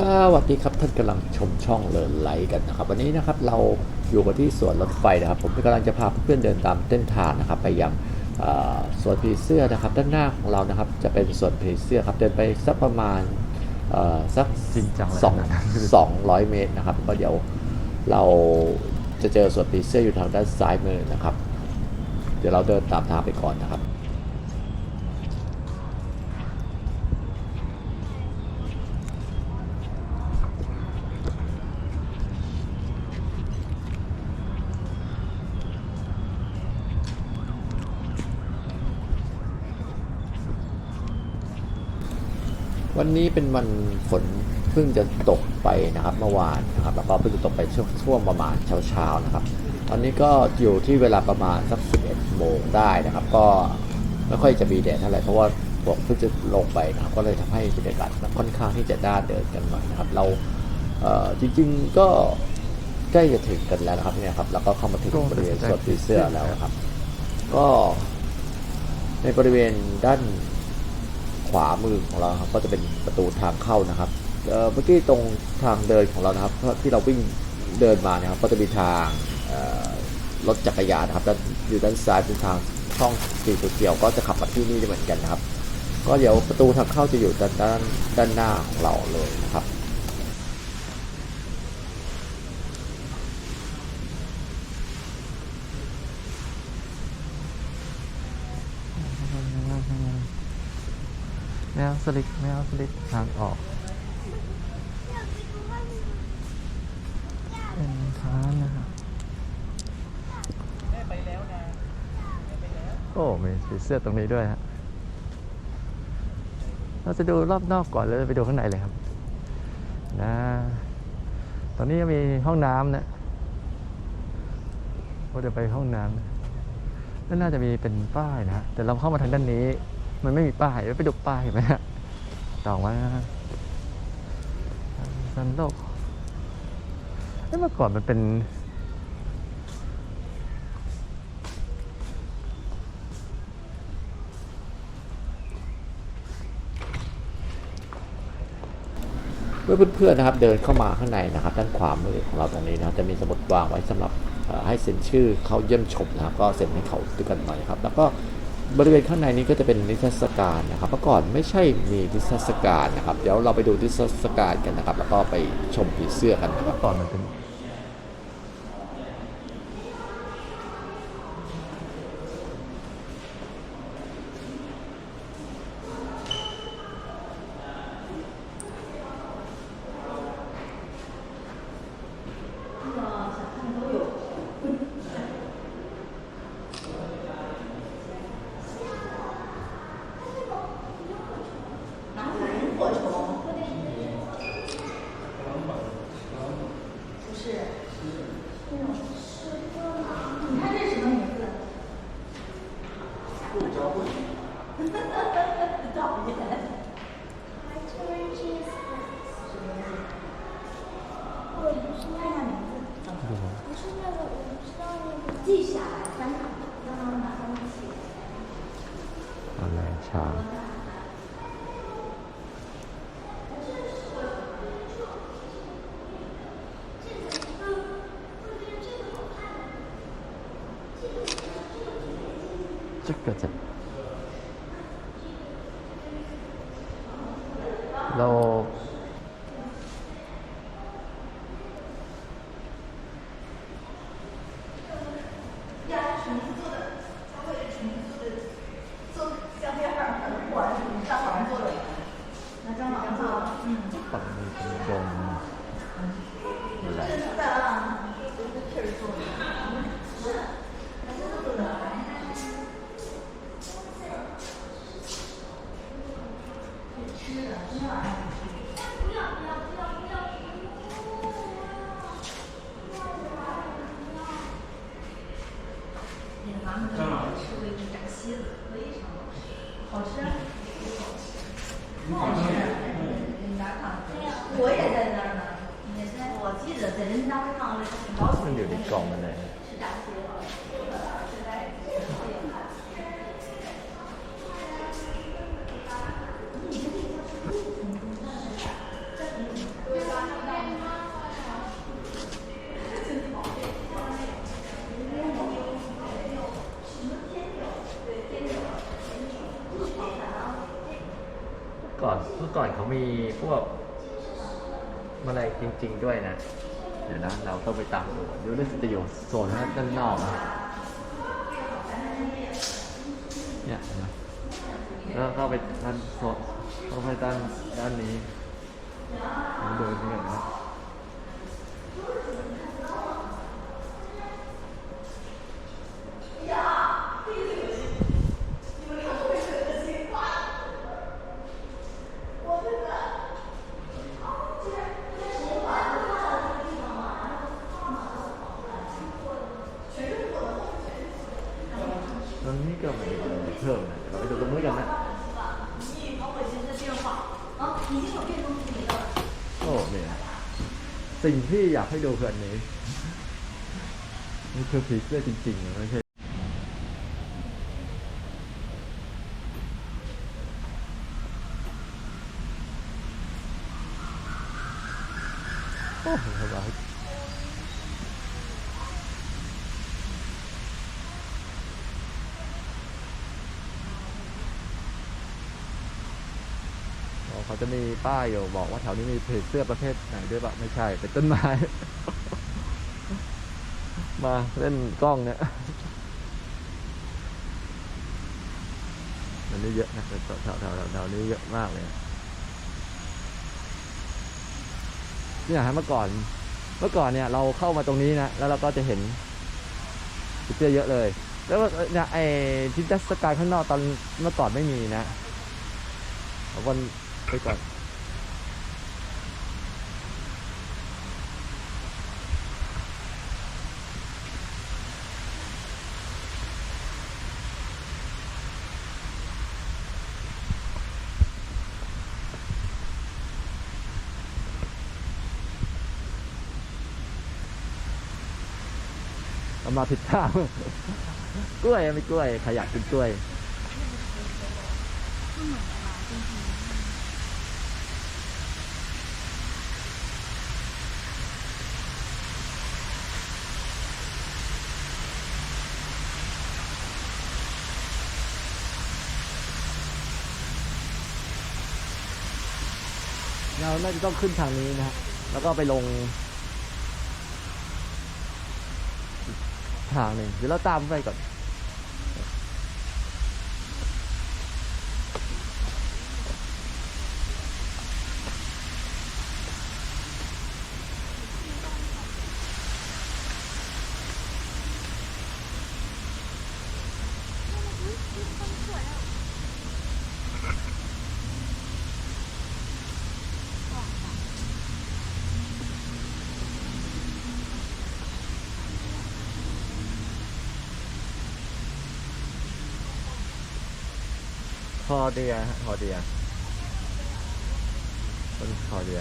สวัสดีครับท่านกำลังชมช่องเลินไลท์กันนะครับวันนี้นะครับเราอยู่กันที่สวนรถไฟนะครับ ผมกำลังจะพาเพื่อนๆเดินตามเส้นทางนะครับ ไปยังเอ่อสวนผีเสื้อนะครับ ด้านหน้าของเรานะครับ จะเป็นสวนผีเสื้อครับเดินไปสักประมาณเอ่อสักจริงจังเลยสองนะสองร้อยเมตรนะครับ ก็เดี๋ยวเราจะเจอสวนผีเสื้ออยู่ทางด้านซ้ายมือนะครับ เดี๋ยวเราเดินตามทางไปก่อนนะครับ วันนี้เป็นวันฝนเพิ่งจะตกไปนะครับ เมื่อวานนะครับ แล้วก็เพิ่งจะตกไปช่วงช่วงประมาณเช้าๆนะครับ ตอนนี้ก็อยู่ที่เวลาประมาณสัก 11 โมงได้นะครับ ก็ไม่ค่อยจะมีแดดเท่าไหร่เพราะว่าฝนเพิ่งจะลงไปนะครับ ก็เลยทำให้บรรยากาศค่อนข้างที่จะด้านเดินกันหน่อยนะครับ เราเอ่อจริงๆก็ใกล้จะถึงกันแล้วนะครับเนี่ยครับ แล้วก็เข้ามาถึงบริเวณสวนผีเสื้อแล้วครับ ก็ในบริเวณด้าน วามือของเราครับ ก็จะเป็นประตูทางเข้านะครับเมื่อกี้ตรงทางเดินของเรานะครับที่เราวิ่งเดินมาเนี่ยครับ ก็จะมีทางรถจักรยานนะครับด้านอยู่ด้านซ้ายเป็นทางช่องสีเขียวก็จะขับมาที่นี่เหมือนกันนะครับ ก็เดี๋ยวประตูทางเข้าจะอยู่ด้านด้านด้านหน้าของเราเลยนะครับ ไม่เอาสลิกไม่เอาสลิกทางออกเป็นค้านนะครับโอ้มีสีเสื้อตรงนี้ด้วยฮะเราจะดูรอบนอกก่อนแล้วไปดูข้างในเลยครับนะตอนนี้ก็มีห้องน้ำนะว่าจะไปห้องน้ำนะแล้วน่าจะมีเป็นป้ายนะฮะแต่เราเข้ามาทางด้านนี้ มันไม่มีป้ายไปดูป้ายเห็นไหมฮะต่อมาสันโลกเอ้เมื่อก่อนมันเป็นเมื่อเพื่อนๆนะครับเดินเข้ามาข้างในนะครับ ด้านขวามือของเราตรงนี้นะจะมีสมุดวางไว้สำหรับให้เซ็นชื่อเข้าเยี่ยมชมนะครับ ก็เซ็นให้เขาด้วยกันหน่อยครับ แล้วก็ บริเวณข้างในนี้ก็จะเป็นนิทรรศการนะครับเมื่อก่อนไม่ใช่มีนิทรรศการนะครับ เดี๋ยวเราไปดูนิทรรศการกันนะครับ แล้วก็ไปชมผีเสื้อกันนะครับเมื่อก่อนมันเป็น จะเกิด อนเมื่อก่อนเขามีพวกแมลงจริง ๆ ด้วยนะ เดี๋ยวนะ เราต้องไปตามดูดูเรื่องจะอยู่โซนด้านนอกนะเนี่ยนะแล้วเข้าไปด้านโซนเข้าไปด้านด้านนี้ดูนี่ก่อนนะ สิ่งที่อยากให้ดูคืออันนี้นี่คือผีเสื้อจริงๆนะไม่ใช่โอ้โหสบายอ๋อเขาจะมี ป้ายอยู่บอกว่าแถวนี้มีเพจเสื้อประเภทไหนด้วยปะไม่ใช่ เป็นต้นไม้ มาเล่นกล้องเนี่ยอันนี้เยอะนะแถวแถวแถวแถวนี้เยอะมากเลยเนี่ยฮะเมื่อก่อน เมื่อก่อนเนี่ยเราเข้ามาตรงนี้นะแล้วเราก็จะเห็นเสื้อเยอะเลย แล้วเนี่ยไอ้ที่ดัสการข้างนอกตอนเมื่อก่อนไม่มีนะวันไปก่อน เรามาผิดทางกล้วยไม่กล้วยใครอยากกินกล้วยเราน่าจะต้องขึ้นทางนี้นะฮะแล้วก็ไปลง ทางหนึ่งเดี๋ยวเราตามไปก่อน พอเดียฮะคอเดียต้นพอเดีย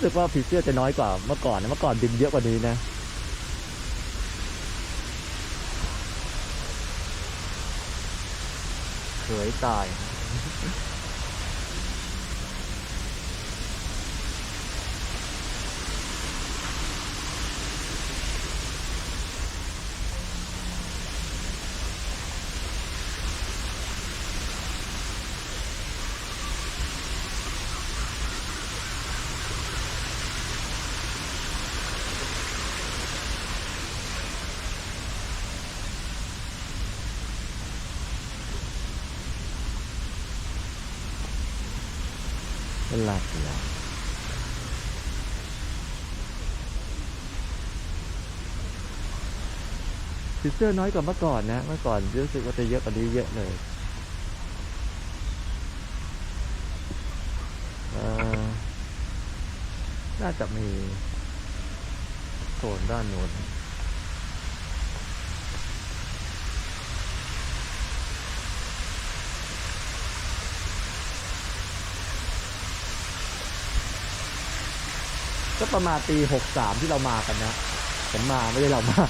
รู้สึกว่าผีเสื้อจะน้อยกว่าเมื่อก่อนนะเมื่อก่อนบินเยอะกว่านี้นะเขยตาย ลาเรือผีเสื้อน้อยกว่าเมื่อก่อนนะ เมื่อก่อนรู้สึกว่าจะเยอะกว่านี้เยอะเลยน่าจะมีโซนด้านโน้น ก็ประมาณปีหกสามที่เรามากันนะผมมาไม่ได้เรามา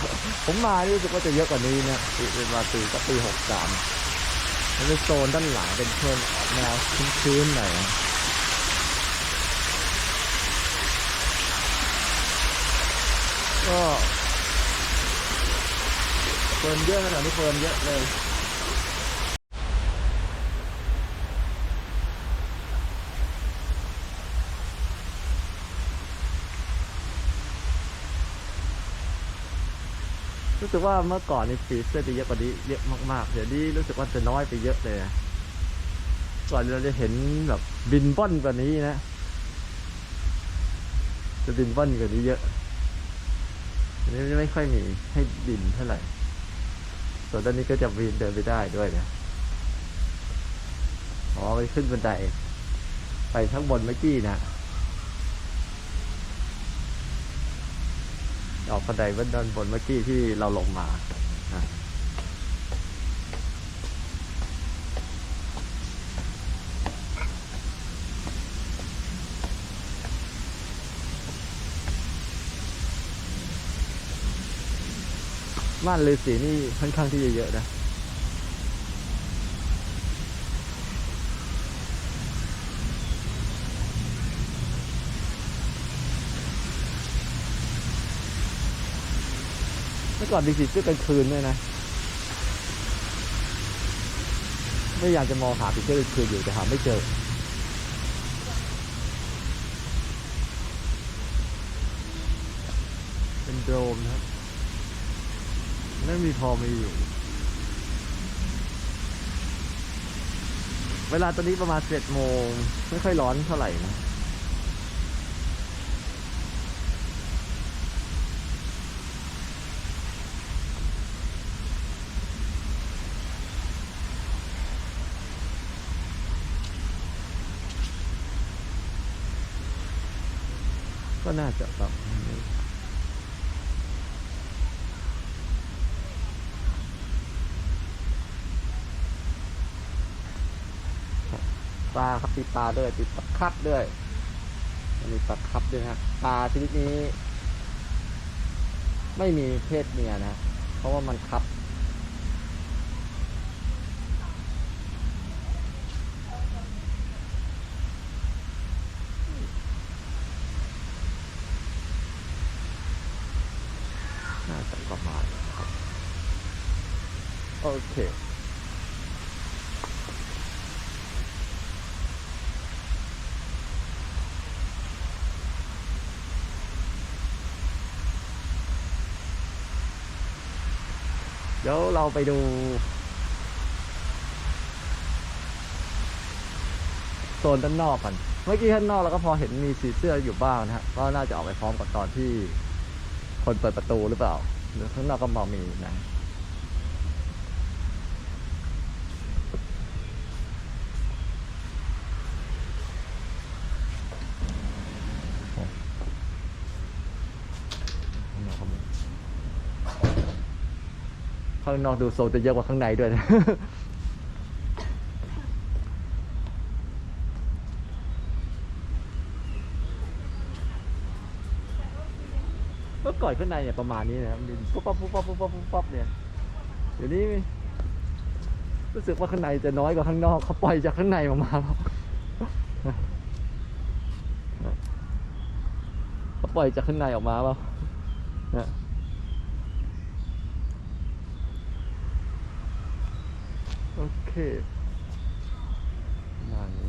ผมมานี่รู้สึกว่าจะเยอะกว่านี้นะปีเป็นมาปีก็ปีหกสามมันเป็นโซนด้านหลังเป็นเชิญแนวชื้นๆหน่อยนะก็เฟิร์นเยอะขนาดนี้เฟิร์นเยอะเลย รู้สึกว่าเมื่อก่อนนี่สีเสื้อจะเยอะกว่านี้เยอะมากๆ เดี๋ยวนี้รู้สึกว่าจะน้อยไปเยอะเลยนะก่อนเราจะเห็นแบบบินบ้อนกว่านี้นะ จะบินบ้อนกว่านี้เยอะอันนี้ไม่ค่อยมีให้บินเท่าไหร่ ส่วนด้านนี้ก็จะบินเดินไปได้ด้วยนะอ๋อไปขึ้นบันได ไปข้างบนเมื่อกี้นะ ออกบันไดบนด้านบนเมื่อกี้ที่เราลงมานะม่านฤาษีนี่ค่อนข้างที่จะเยอะนะ ก่อนมีสีเสื้อกลางคืนด้วยนะ ไม่อยากจะมองหาสีเสื้อกลางคืนอยู่แต่หาไม่เจอ เป็นโดรมนะครับนั่นมีพอมีอยู่ เวลาตอนนี้ประมาณเจ็ดโมง ไม่ค่อยร้อนเท่าไหร่นะ ก็น่าจะแบบนี้ปลาครับตีปลาด้วยตีปลาคับด้วยมีปลาคับด้วยนะปลาชนิดนี้ ไม่มีเพศเมียนะ เพราะว่ามันคับ น่าจะประมาณนะครับ โอเค เดี๋ยวเราไปดู โซนด้านนอกกันเมื่อกี้ด้านนอกเราก็พอเห็นมีสีเสื้ออยู่บ้างนะฮะก็น่าจะออกไปพร้อมกับตอนที่คนเปิดประตูหรือเปล่า หรือข้างนอกก็มองมีนะ ข้างนอกก็มี ข้างนอกดูโซนจะเยอะกว่าข้างในด้วยนะเมื่อก่อนข้างในเนี่ยประมาณนี้นะครับปุ๊บปั๊บปุ๊บปั๊บปุ๊บปั๊บปุ๊บปั๊บเนี่ยเดี๋ยวนี้รู้สึกว่าข้างในจะน้อยกว่าข้างนอกเขาปล่อยจากข้างในออกมาแล้วเขาปล่อยจากข้างในออกมาเปล่านะโอ เคประมาณนี้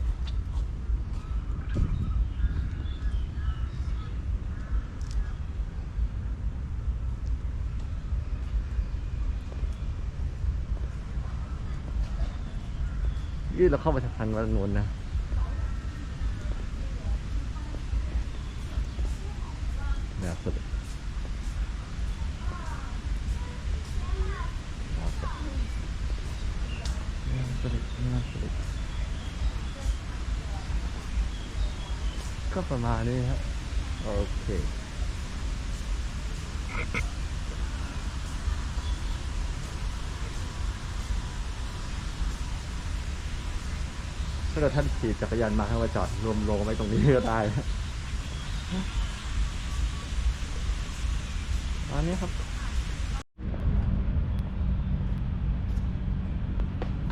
ยืดเราเข้าไปทางวันนู้นนะ เนี่ยสุด ก็ประมาณนี้ครับโอเคถ้าเกิดท่านขี่จักรยานมาให้มาจอดรวมโลงไว้ตรงนี้ก็ได้นะอันนี้ครับ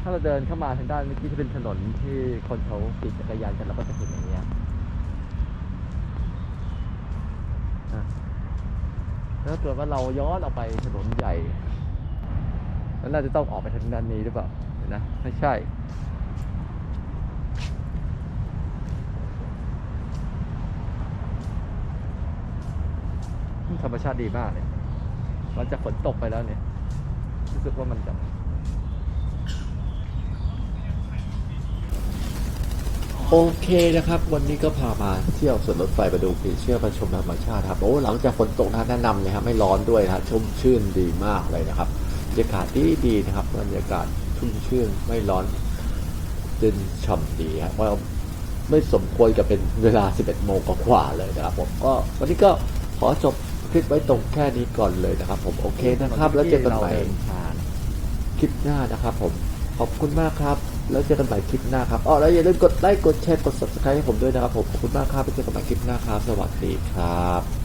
ถ้าเราเดินเข้ามาทางด้านเมื่อกี้ที่เป็นถนนที่คนเขาขี่จักรยานกันเราก็จะเห็นอย่างเงี้ยอะแล้ว ถ้าเกิดว่าเราย้อนออกไปถนนใหญ่แล้วน่าจะต้องออกไปทางด้านนี้หรือเปล่านะไม่ใช่ธรรมชาติดีมากเลยหลังจากฝนตกไปแล้วเนี่ย รู้สึกว่ามันจะ โอเคนะครับ วันนี้ก็พามาเที่ยวสวนรถไฟไปดูผีเชื่อปชมธรรมชาติครับโอ้หลังจากฝนตกนะแนะนำเลยครับไม่ร้อนด้วยนะครับชุ่มชื่นดีมากเลยนะครับบรรยากาศดีดีนะครับบรรยากาศชุ่มชื่นไม่ร้อนเย็นฉ่ำดีครับว่าไม่สมควรกับเป็นเวลา 11 โมงกว่าๆเลยนะครับ ผมก็วันนี้ก็ขอจบคลิปไว้ตรงแค่นี้ก่อนเลยนะครับ ผมโอเคนะครับ แล้วเจอกันใหม่คลิปหน้านะครับ ผมขอบคุณมากครับ แล้วเจอกันใหม่คลิปหน้าครับอ๋อแล้วอย่าลืมกดไลค์กดแชร์กด subscribe ให้ผมด้วยนะครับผมขอบคุณมากครับไปเจอกันใหม่คลิปหน้าครับ สวัสดีครับ